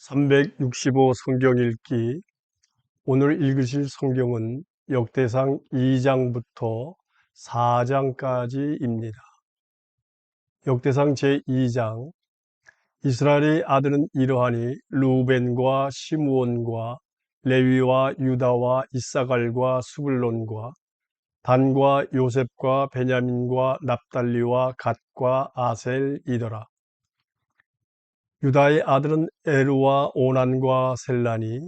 365 성경 읽기 오늘 읽으실 성경은 역대상 2장부터 4장까지입니다. 역대상 제2장 이스라엘의 아들은 이러하니 루벤과 시므온과 레위와 유다와 이사갈과 수블론과 단과 요셉과 베냐민과 납달리와 갓과 아셀이더라. 유다의 아들은 에루와 오난과 셀라니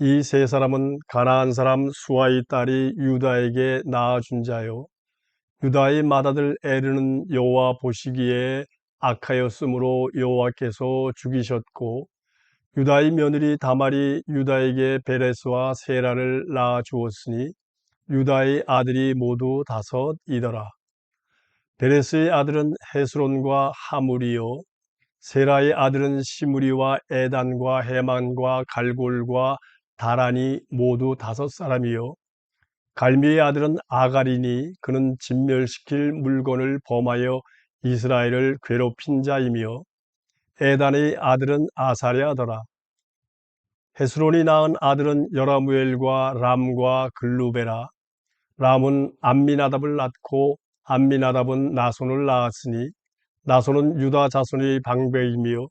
이 세 사람은 가나안 사람 수아의 딸이 유다에게 낳아준 자요 유다의 맏아들 에르는 여호와 보시기에 악하였으므로 여호와께서 죽이셨고 유다의 며느리 다말이 유다에게 베레스와 세라를 낳아 주었으니 유다의 아들이 모두 다섯이더라. 베레스의 아들은 헤스론과 하물이요 세라의 아들은 시무리와 에단과 해만과 갈골과 다란이 모두 다섯 사람이요. 갈미의 아들은 아가리니 그는 진멸시킬 물건을 범하여 이스라엘을 괴롭힌 자이며 에단의 아들은 아사랴더라. 헤스론이 낳은 아들은 여라무엘과 람과 글루베라. 람은 암미나답을 낳고 암미나답은 나손을 낳았으니 나손은 유다 자손의 방배이며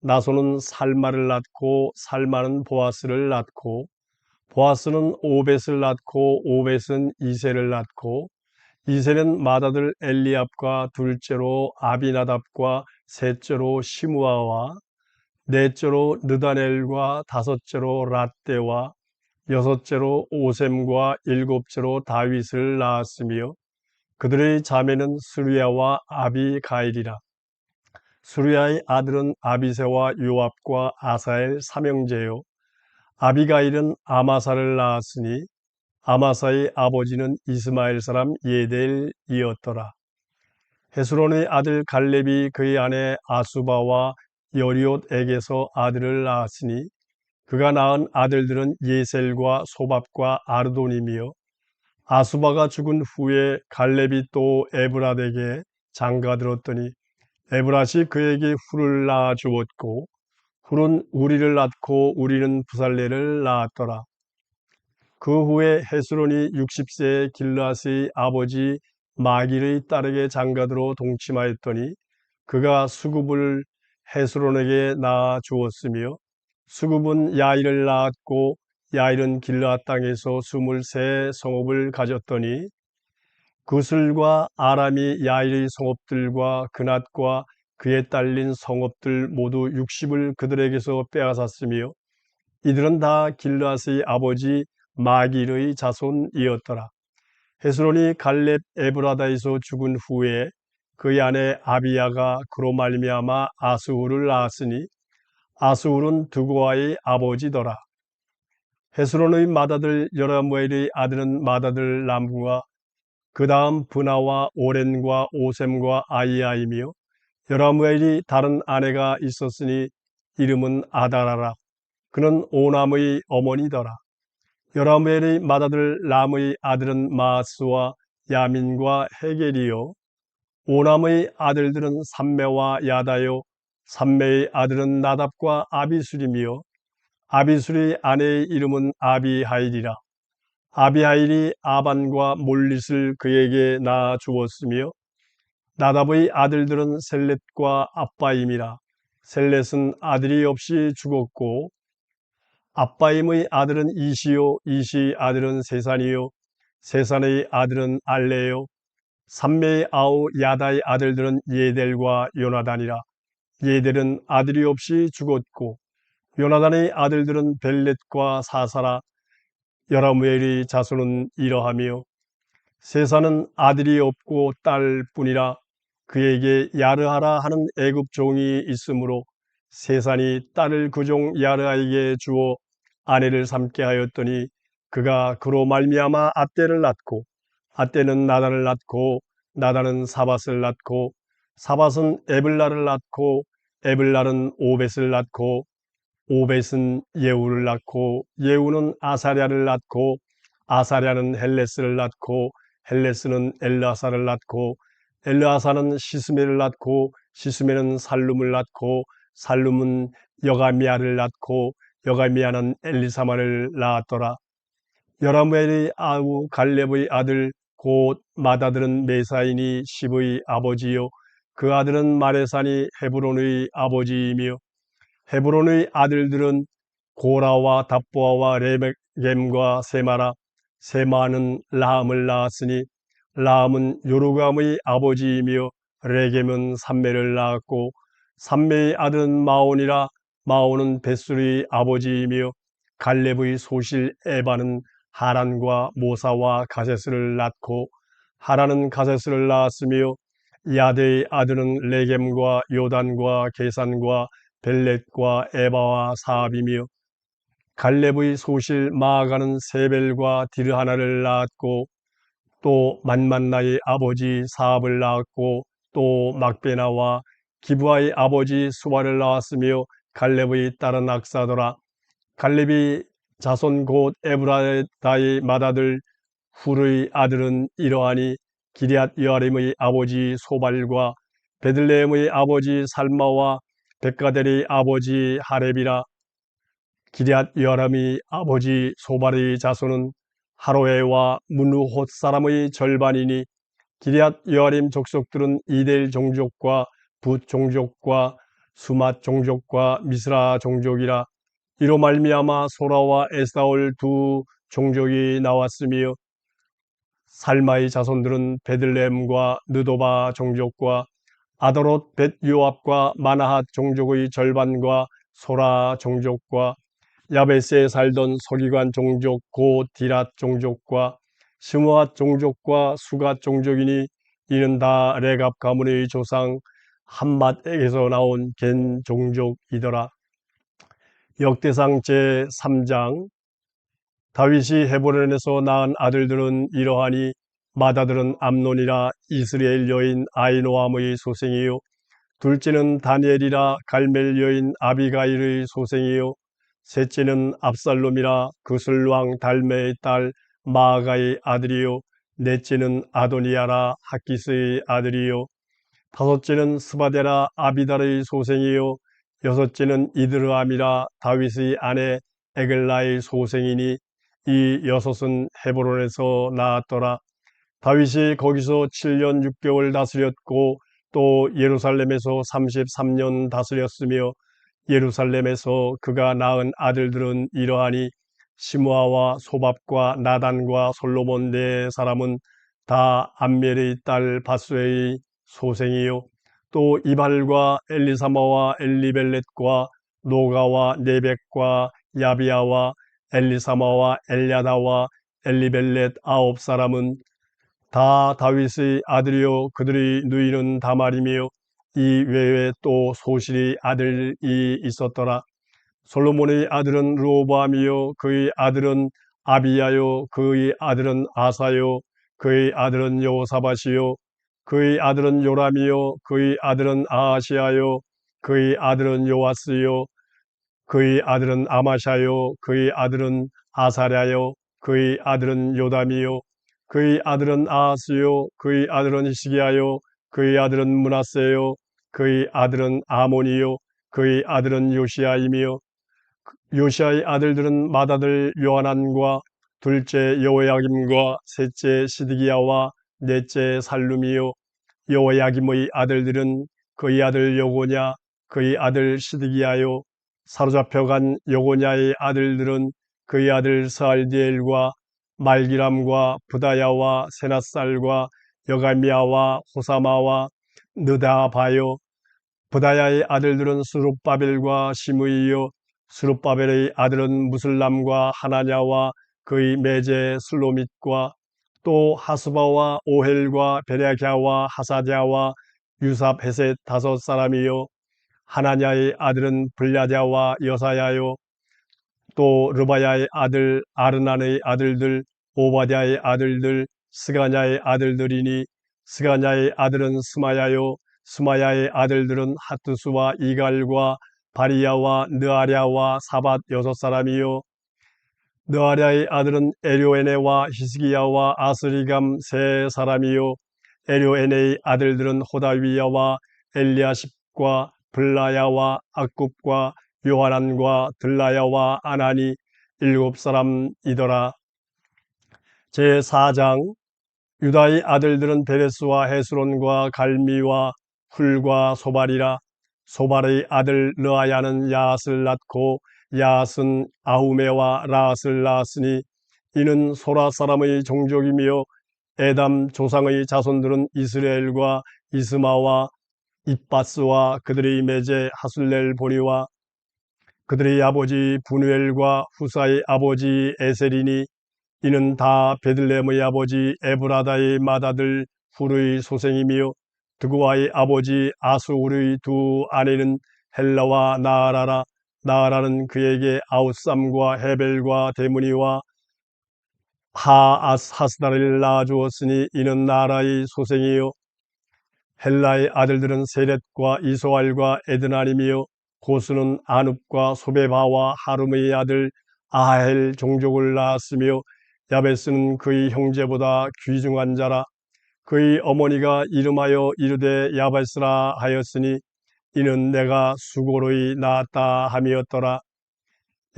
나손은 살마를 낳고 살마는 보아스를 낳고 보아스는 오벳을 낳고 오벳은 이세를 낳고 이세는 맏아들 엘리압과 둘째로 아비나답과 셋째로 시무아와 넷째로 느다넬과 다섯째로 라떼와 여섯째로 오셈과 일곱째로 다윗을 낳았으며 그들의 자매는 수리아와 아비가일이라. 수리아의 아들은 아비세와 요압과 아사엘 삼형제요. 아비가일은 아마사를 낳았으니 아마사의 아버지는 이스마엘 사람 예델이었더라. 헤스론의 아들 갈렙이 그의 아내 아수바와 여리옷에게서 아들을 낳았으니 그가 낳은 아들들은 예셀과 소밥과 아르돈이며 아수바가 죽은 후에 갈렙이 또 에브라에게 장가들었더니 에브라시 그에게 훌을 낳아 주었고 훌은 우리를 낳고 우리는 부살레를 낳았더라. 그 후에 헤스론이 60세의 길라스의 아버지 마길의 딸에게 장가들어 동침하였더니 그가 수급을 헤스론에게 낳아 주었으며 수급은 야일을 낳았고 야일은 길라앗 땅에서 스물세 성읍을 가졌더니 그슬과 아람이 야일의 성읍들과 그낫과 그에 딸린 성읍들 모두 60을 그들에게서 빼앗았으며 이들은 다 길라스의 아버지 마길의 자손이었더라. 헤스론이 갈렙 에브라다에서 죽은 후에 그의 아내 아비야가 그로 말미암아 아스울을 낳았으니 아스울은 두고아의 아버지더라. 헤스론의 맏아들 여라무엘의 아들은 맏아들 람구가 그 다음 분하와 오렌과 오셈과 아이야이며 여라무엘이 다른 아내가 있었으니 이름은 아다라라. 그는 오남의 어머니더라. 여라무엘의 맏아들 람의 아들은 마스와 야민과 헤겔이요. 오남의 아들들은 삼매와 야다요. 삼매의 아들은 나답과 아비술이며 아비술의 아내의 이름은 아비하일이라. 아비하일이 아반과 몰릿을 그에게 낳아 주었으며 나답의 아들들은 셀렛과 아빠임이라. 셀렛은 아들이 없이 죽었고 아빠임의 아들은 이시요 이시 아들은 세산이요 세산의 아들은 알레요 삼매의 아우 야다의 아들들은 예델과 요나단이라 예델은 아들이 없이 죽었고 요나단의 아들들은 벨렛과 사사라 여라무엘의 자손은 이러하며 세사는 아들이 없고 딸뿐이라 그에게 야르하라 하는 애굽 종이 있으므로 세산이 딸을 그 종 야르하에게 주어 아내를 삼게 하였더니 그가 그로 말미암아 아떼를 낳고 아떼는 나단을 낳고 나단은 사밧을 낳고 사밧은 에블라를 낳고 에블라는 오벳을 낳고 오벳은 예우를 낳고 예우는 아사랴를 낳고 아사랴는 헬레스를 낳고 헬레스는 엘라사를 낳고 엘라사는 시스메를 낳고 시스메는 살룸을 낳고 살룸은 여가미아를 낳고 여가미아는 엘리사마를 낳았더라. 여라무엘의 아우 갈렙의 아들 곧 맏아들은 메사인이 십의 아버지요 그 아들은 마레산이 헤브론의 아버지이며 헤브론의 아들들은 고라와 답보아와 레겜과 세마라 세마는 라함을 낳았으니 라함은 요르감의 아버지이며 레겜은 삼매를 낳았고 삼매의 아들은 마온이라 마온은 벳술의 아버지이며 갈렙의 소실 에바는 하란과 모사와 가세스를 낳고 하란은 가세스를 낳았으며 야데의 아들은 레겜과 요단과 계산과 벨렛과 에바와 사압이며 갈렙의 소실 마아가는 세벨과 디르하나를 낳았고 또 만만나의 아버지 사압을 낳았고 또 막베나와 기부아의 아버지 수아를 낳았으며 갈렙의 딸은 악사더라. 갈렙이 자손 곧 에브라다의 맏아들 훌의 아들은 이러하니 기리앗 여아림의 아버지 소발과 베들레헴의 아버지 살마와 백가델의 아버지 하렙이라 기리앗 여아람의 아버지 소발의 자손은 하로에와 문우홑 사람의 절반이니 기리앗 여아림 족속들은 이델 종족과 붓 종족과 수맛 종족과 미스라 종족이라 이로 말미암아 소라와 에스다올 두 종족이 나왔으며 살마의 자손들은 베들레헴과 느도바 종족과 아도롯 벳 요압과 마나핫 종족의 절반과 소라 종족과 야베스에 살던 서기관 종족 고 디랏 종족과 스무앗 종족과 수갓 종족이니 이는 다 레갑 가문의 조상 한맛에게서 나온 겐 종족이더라. 역대상 제3장 다윗이 헤브론에서 낳은 아들들은 이러하니 맏아들은 암논이라 이스라엘 여인 아이노암의 소생이요. 둘째는 다니엘이라 갈멜 여인 아비가일의 소생이요. 셋째는 압살롬이라 그슬왕 달메의 딸 마아가의 아들이요. 넷째는 아도니아라 학기스의 아들이요. 다섯째는 스바데라 아비달의 소생이요. 여섯째는 이드르암이라 다윗의 아내 에글라의 소생이니 이 여섯은 헤브론에서 나왔더라. 다윗이 거기서 7년 6개월 다스렸고 또 예루살렘에서 33년 다스렸으며 예루살렘에서 그가 낳은 아들들은 이러하니 시므아와 소밥과 나단과 솔로몬 네 사람은 다 암멜의 딸 바수의 소생이요. 또 이발과 엘리사마와 엘리벨렛과 노가와 네벡과 야비아와 엘리사마와 엘야다와 엘리벨렛 아홉 사람은 다 다윗의 아들이요 그들의 누이는 다말이며 이 외에 또 소실의 아들이 있었더라. 솔로몬의 아들은 르호보암이요 그의 아들은 아비야요 그의 아들은 아사요 그의 아들은 여호사밧이요 그의 아들은 요람이요 그의 아들은 아하시아요 그의 아들은 요아스요 그의 아들은 아마샤요 그의 아들은 아사랴요 그의 아들은 요담이요 그의 아들은 아하스요 그의 아들은 히스기야요 그의 아들은 문하세요 그의 아들은 아몬이요 그의 아들은 요시아이며 요시아의 아들들은 맏아들 요하난과 둘째 여호야김과 셋째 시드기야와 넷째 살룸이요. 여호야김의 아들들은 그의 아들 여고냐 그의 아들 시드기야요. 사로잡혀간 여고냐의 아들들은 그의 아들 스알디엘과 말기람과 부다야와 세나살과 여갈미아와 호사마와 느다바요. 부다야의 아들들은 수룹바벨과 시므이요. 수룹바벨의 아들은 무슬람과 하나냐와 그의 매제 슬로밋과 또 하스바와 오헬과 베레아갸와 하사랴와 유삽 헤셋 다섯 사람이요. 하나냐의 아들은 블야랴와 여사야요. 또 르바야의 아들 아르난의 아들들 오바댜의 아들들 스가냐의 아들들이니 스가냐의 아들은 스마야요 스마야의 아들들은 하트수와 이갈과 바리야와 느아랴와 사밧 여섯 사람이요 느아랴의 아들은 에료에네와 히스기야와 아스리감 세 사람이요 에료에네의 아들들은 호다위야와 엘리아십과 블라야와 악굽과 요하난과 들라야와 아나니 일곱 사람이더라. 제4장 유다의 아들들은 베레스와 헤스론과 갈미와 훌과 소발이라. 소발의 아들 르아야는 야스를 낳고 야스는 아후메와 라스를 낳았으니 이는 소라 사람의 종족이며 에담 조상의 자손들은 이스라엘과 이스마와 입바스와 그들의 매제 하술렐 보니와 그들의 아버지 분우엘과 후사의 아버지 에셀이니 이는 다 베들레헴의 아버지 에브라다의 맏아들 후르의 소생이며 드구아의 아버지 아수르의 두 아내는 헬라와 나아라라. 나아라는 그에게 아웃삼과 헤벨과 데무니와 하아스하스다를 낳아주었으니 이는 나라의 소생이요. 헬라의 아들들은 세렛과 이소알과 에드나님이요 고수는 아눕과 소베바와 하름의 아들 아헬 종족을 낳았으며 야베스는 그의 형제보다 귀중한 자라. 그의 어머니가 이름하여 이르되 야베스라 하였으니 이는 내가 수고로이 낳았다 함이었더라.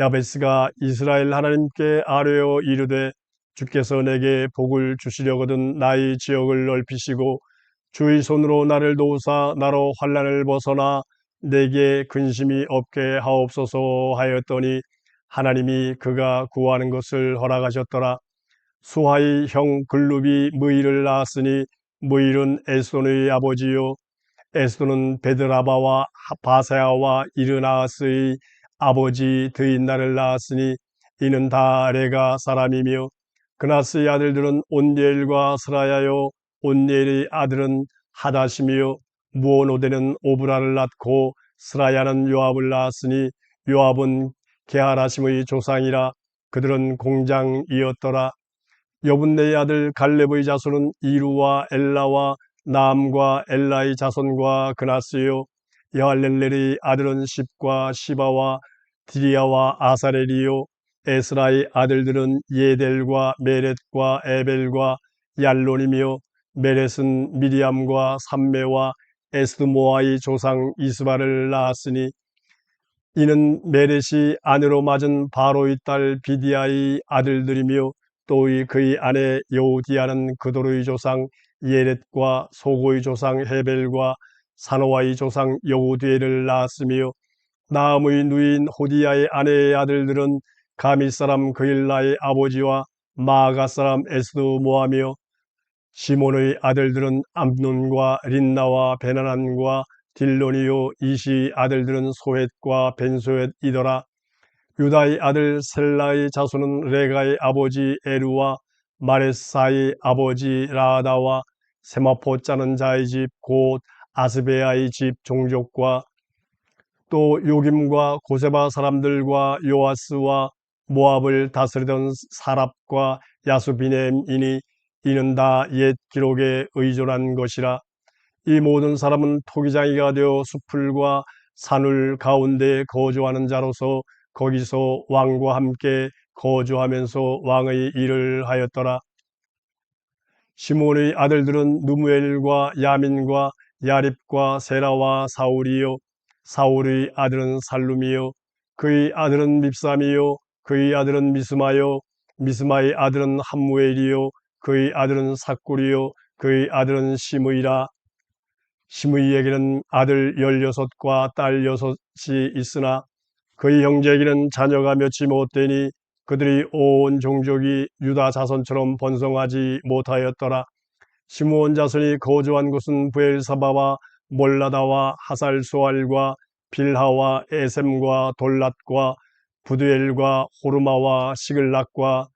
야베스가 이스라엘 하나님께 아뢰어 이르되 주께서 내게 복을 주시려거든 나의 지역을 넓히시고 주의 손으로 나를 도우사 나로 환란을 벗어나 내게 근심이 없게 하옵소서 하였더니 하나님이 그가 구하는 것을 허락하셨더라. 수하의 형 글룹이 무일을 낳았으니 무일은 에스돈의 아버지요. 에스돈은 베드라바와 바세아와 이르나스의 아버지 드인나를 낳았으니 이는 다 레가 사람이며 그나스의 아들들은 온니엘과 스라야요. 온니엘의 아들은 하다시며 무오노데는 오브라를 낳고 스라야는 요압을 낳았으니 요압은 게하라심의 조상이라 그들은 공장이었더라. 여분네의 아들 갈렙의 자손은 이루와 엘라와 남과 엘라의 자손과 그나스요 여할렐렐의 아들은 십과 시바와 디리아와 아사렐이요 에스라의 아들들은 예델과 메렛과 에벨과 얄론이며 메렛은 미리암과 삼메와 에스드모아의 조상 이스바를 낳았으니 이는 메렛이 아내로 맞은 바로의 딸 비디아의 아들들이며 또 그의 아내 여우디아는 그도르의 조상 예렛과 소고의 조상 헤벨과 사노와의 조상 여우디엘을 낳았으며 나음의 누인 호디아의 아내의 아들들은 가미 사람 그일라의 아버지와 마가 사람 에스드모하며 시몬의 아들들은 암논과 린나와 베나난과 딜로니요 이시 아들들은 소헷과 벤소헷이더라. 유다의 아들 셀라의 자손은 레가의 아버지 에루와 마레사의 아버지 라다와 세마포 짜는 자의 집 곧 아스베아의 집 종족과 또 요김과 고세바 사람들과 요아스와 모압을 다스리던 사랍과 야수비넴이니 이는 다 옛 기록에 의존한 것이라 이 모든 사람은 토기장이가 되어 수풀과 산울 가운데 거주하는 자로서 거기서 왕과 함께 거주하면서 왕의 일을 하였더라. 시몬의 아들들은 누무엘과 야민과 야립과 세라와 사울이요 사울의 아들은 살룸이요 그의 아들은 밉삼이요 그의 아들은 미스마요 미스마의 아들은 함무엘이요 그의 아들은 사꿀이요 그의 아들은 시므이라 시므이에게는 아들 열여섯과 딸 여섯이 있으나 그의 형제에게는 자녀가 몇이 못되니 그들이 온 종족이 유다 자손처럼 번성하지 못하였더라. 시므온 자손이 거주한 곳은 부엘사바와 몰라다와 하살소알과 빌하와 에셈과 돌랏과 부두엘과 호르마와 시글락과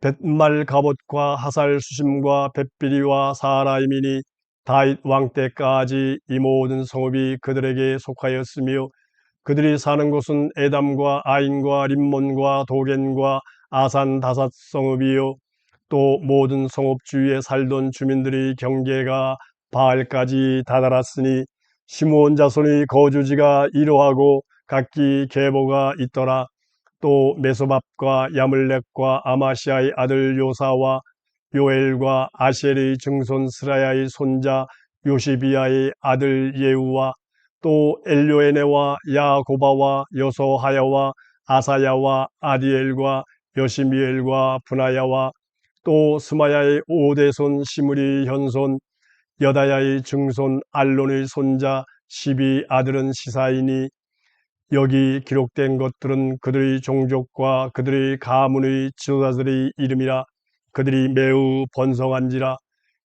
벳말 가봇과 하살 수심과 벳비리와 사라임이니 다윗 왕 때까지 이 모든 성읍이 그들에게 속하였으며 그들이 사는 곳은 에담과 아인과 림몬과 도겐과 아산 다섯 성읍이요. 또 모든 성읍 주위에 살던 주민들의 경계가 바알까지 다다랐으니 시므온 자손의 거주지가 이러하고 각기 계보가 있더라. 또 메소밥과 야물렉과 아마시아의 아들 요사와 요엘과 아셀의 증손 스라야의 손자 요시비아의 아들 예우와 또 엘료에네와 야고바와 여소하야와 아사야와 아디엘과 여시미엘과 분하야와 또 스마야의 오대손 시므리 현손 여다야의 증손 알론의 손자 시비 아들은 시사이니 여기 기록된 것들은 그들의 종족과 그들의 가문의 지도자들의 이름이라 그들이 매우 번성한지라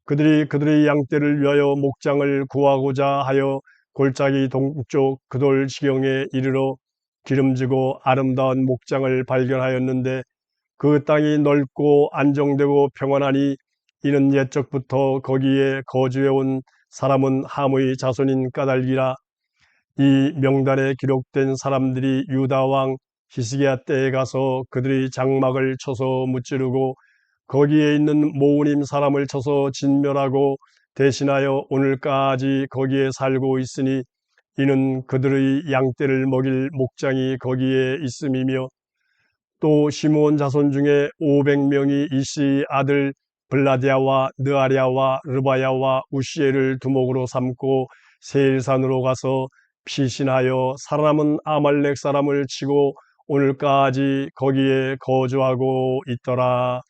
그들이 그들의 양떼를 위하여 목장을 구하고자 하여 골짜기 동쪽 그돌 지경에 이르러 기름지고 아름다운 목장을 발견하였는데 그 땅이 넓고 안정되고 평안하니 이는 옛적부터 거기에 거주해온 사람은 함의 자손인 까닭이라 이 명단에 기록된 사람들이 유다 왕 히스기야 때에 가서 그들의 장막을 쳐서 무찌르고 거기에 있는 모우님 사람을 쳐서 진멸하고 대신하여 오늘까지 거기에 살고 있으니 이는 그들의 양떼를 먹일 목장이 거기에 있음이며 또 시므온 자손 중에 500명이 이시 아들 블라디아와 느아리아와 르바야와 우시엘을 두목으로 삼고 세일산으로 가서 피신하여 살아남은 아말렉 사람을 치고 오늘까지 거기에 거주하고 있더라.